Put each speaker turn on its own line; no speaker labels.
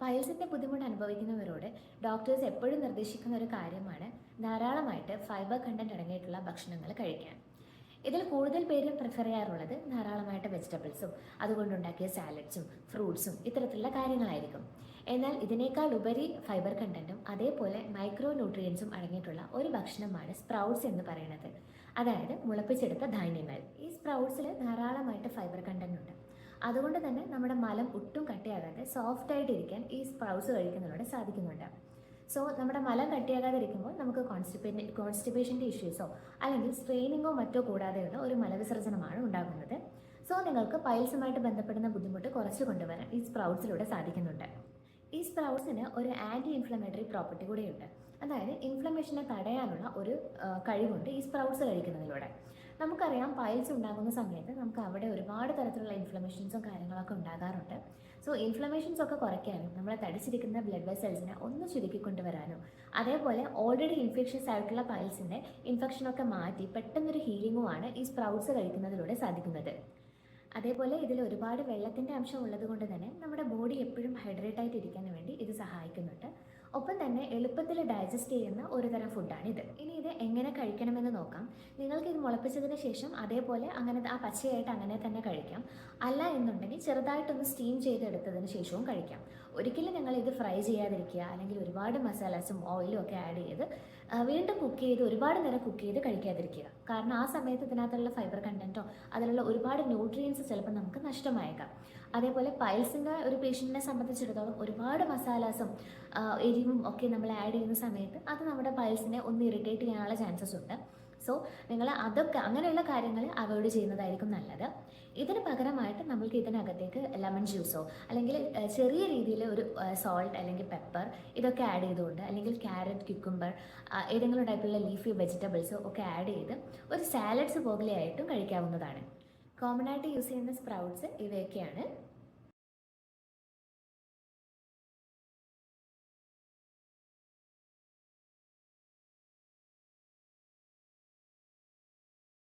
പൈൽസിന്റെ ബുദ്ധിമുട്ട് അനുഭവിക്കുന്നവരോട് ഡോക്ടേഴ്സ് എപ്പോഴും നിർദ്ദേശിക്കുന്ന ഒരു കാര്യമാണ് ധാരാളമായിട്ട് ഫൈബർ കണ്ടന്റ് അടങ്ങിയിട്ടുള്ള ഭക്ഷണങ്ങൾ കഴിക്കാൻ. ഇതിൽ കൂടുതൽ പേരും പ്രിഫർ ചെയ്യാറുള്ളത് ധാരാളമായിട്ട് വെജിറ്റബിൾസും അതുകൊണ്ടുണ്ടാക്കിയ സാലഡ്സും ഫ്രൂട്ട്സും ഇത്തരത്തിലുള്ള കാര്യങ്ങളായിരിക്കും. എന്നാൽ ഇതിനേക്കാൾ ഉപരി ഫൈബർ കണ്ടന്റും അതേപോലെ മൈക്രോ ന്യൂട്രിയൻസും അടങ്ങിയിട്ടുള്ള ഒരു ഭക്ഷണമാണ് സ്പ്രൗട്ട്സ് എന്ന് പറയുന്നത്. അതായത് മുളപ്പിച്ചെടുത്ത ധാന്യങ്ങൾ. ഈ സ്പ്രൗട്ട്സിൽ ധാരാളമായിട്ട് ഫൈബർ കണ്ടന്റ് ഉണ്ട്. അതുകൊണ്ട് തന്നെ നമ്മുടെ മലം ഒട്ടും കട്ടിയാകാതെ ഇരിക്കാൻ ഈ സ്പ്രൗസ് കഴിക്കുന്നതിലൂടെ സാധിക്കുന്നുണ്ട്. സോ നമ്മുടെ മലം കട്ടിയാകാതെ കട്ടിയാകാതിരിക്കുമ്പോൾ നമുക്ക് കോൺസ്റ്റിപ്പേ കോൺസ്റ്റിപ്പേഷന്റെ ഇഷ്യൂസോ അല്ലെങ്കിൽ സ്ട്രെയിനിങ്ങോ മറ്റോ കൂടാതെയുള്ള ഒരു മലവിസർജനമാണ് ഉണ്ടാകുന്നത്. സോ നിങ്ങൾക്ക് പൈൽസുമായിട്ട് ബന്ധപ്പെടുന്ന ബുദ്ധിമുട്ട് കുറച്ച് കൊണ്ടുവരാൻ ഈ സ്പ്രൗട്ട്സിലൂടെ സാധിക്കുന്നുണ്ട്. ഈ സ്പ്രൗട്ട്സിന് ഒരു ആന്റി ഇൻഫ്ലമേറ്ററി പ്രോപ്പർട്ടി കൂടെയുണ്ട്. അതായത് ഇൻഫ്ലമേഷനെ തടയാനുള്ള ഒരു കഴിവുണ്ട് ഈ സ്പ്രൗട്ട്സ് കഴിക്കുന്നതിലൂടെ. നമുക്കറിയാം പൈൽസ് ഉണ്ടാകുന്ന സമയത്ത് നമുക്ക് അവിടെ ഒരുപാട് തരത്തിലുള്ള ഇൻഫ്ലമേഷൻസും കാര്യങ്ങളൊക്കെ ഉണ്ടാകാറുണ്ട്. സോ ഇൻഫ്ലമേഷൻസ് ഒക്കെ കുറയ്ക്കാനും നമ്മളെ തടിച്ചിരിക്കുന്ന ബ്ലഡ് വെസൽസിനെ ഒന്ന് ചുരുക്കി കൊണ്ടുവരാനും അതേപോലെ ഓൾറെഡി ഇൻഫെക്ഷൻസ് ആയിട്ടുള്ള പൈൽസിന്റെ ഇൻഫെക്ഷനൊക്കെ മാറ്റി പെട്ടെന്നൊരു ഹീലിംഗുമാണ് ഈ സ്പ്രൗട്ട്സ് കഴിക്കുന്നതിലൂടെ സാധിക്കുന്നത്. അതേപോലെ ഇതിൽ ഒരുപാട് വെള്ളത്തിന്റെ അംശം ഉള്ളത് കൊണ്ട് തന്നെ നമ്മുടെ ബോഡി എപ്പോഴും ഹൈഡ്രേറ്റ് ആയിട്ട് ഇരിക്കാൻ വേണ്ടി ഇത് സഹായിക്കുന്നുണ്ട്. ഒപ്പം തന്നെ എളുപ്പത്തിൽ ഡൈജസ്റ്റ് ചെയ്യുന്ന ഒരു തരം ഫുഡാണ് ഇത്. ഇനി ഇത് കഴിക്കണമെന്ന് നോക്കാം. നിങ്ങൾക്ക് ഇത് മുളപ്പിച്ചതിന് ശേഷം അതേപോലെ അങ്ങനെ ആ പച്ചയായിട്ട് അങ്ങനെ തന്നെ കഴിക്കാം. അല്ല എന്നുണ്ടെങ്കിൽ ചെറുതായിട്ടൊന്ന് സ്റ്റീം ചെയ്തെടുത്തതിന് ശേഷവും കഴിക്കാം. ഒരിക്കലും ഞങ്ങൾ ഇത് ഫ്രൈ ചെയ്യാതിരിക്കുക അല്ലെങ്കിൽ ഒരുപാട് മസാലാസും ഓയിലും ഒക്കെ ആഡ് ചെയ്ത് വീണ്ടും കുക്ക് ചെയ്ത് ഒരുപാട് നേരം കുക്ക് ചെയ്ത് കഴിക്കാതിരിക്കുക. കാരണം ആ സമയത്ത് ഇതിനകത്തുള്ള ഫൈബർ കണ്ടന്റോ അതിലുള്ള ഒരുപാട് ന്യൂട്രിയൻസ് ചിലപ്പോൾ നമുക്ക് നഷ്ടമായേക്കാം. അതേപോലെ പൈൽസിന്റെ ഒരു പേഷ്യന്റിനെ സംബന്ധിച്ചിടത്തോളം ഒരുപാട് മസാലാസും എരിവും ഒക്കെ നമ്മൾ ആഡ് ചെയ്യുന്ന സമയത്ത് അത് നമ്മുടെ പൈൽസിനെ ഒന്ന് ഇറിറ്റേറ്റ് ചെയ്യാനുള്ള ചാൻസസ് ഉണ്ട്. സോ നിങ്ങൾ അതൊക്കെ അങ്ങനെയുള്ള കാര്യങ്ങൾ അവോയ്ഡ് ചെയ്യുന്നതായിരിക്കും നല്ലത്. ഇതിന് പകരമായിട്ട് നമ്മൾക്ക് ഇതിനകത്തേക്ക് ലെമൺ ജ്യൂസോ അല്ലെങ്കിൽ ചെറിയ രീതിയിൽ ഒരു സോൾട്ട് അല്ലെങ്കിൽ പെപ്പർ ഇതൊക്കെ ആഡ് ചെയ്തുകൊണ്ട് അല്ലെങ്കിൽ ക്യാരറ്റ് ക്യുക്കുംബർ ഏതെങ്കിലും ടൈപ്പിലുള്ള ലീഫി വെജിറ്റബിൾസോ ഒക്കെ ആഡ് ചെയ്ത് ഒരു സാലഡ്സ് പോലെയായിട്ടും കഴിക്കാവുന്നതാണ്. കോമൺ ആയിട്ട് യൂസ് ചെയ്യുന്ന സ്പ്രൗട്ട്സ് ഇവയൊക്കെയാണ്.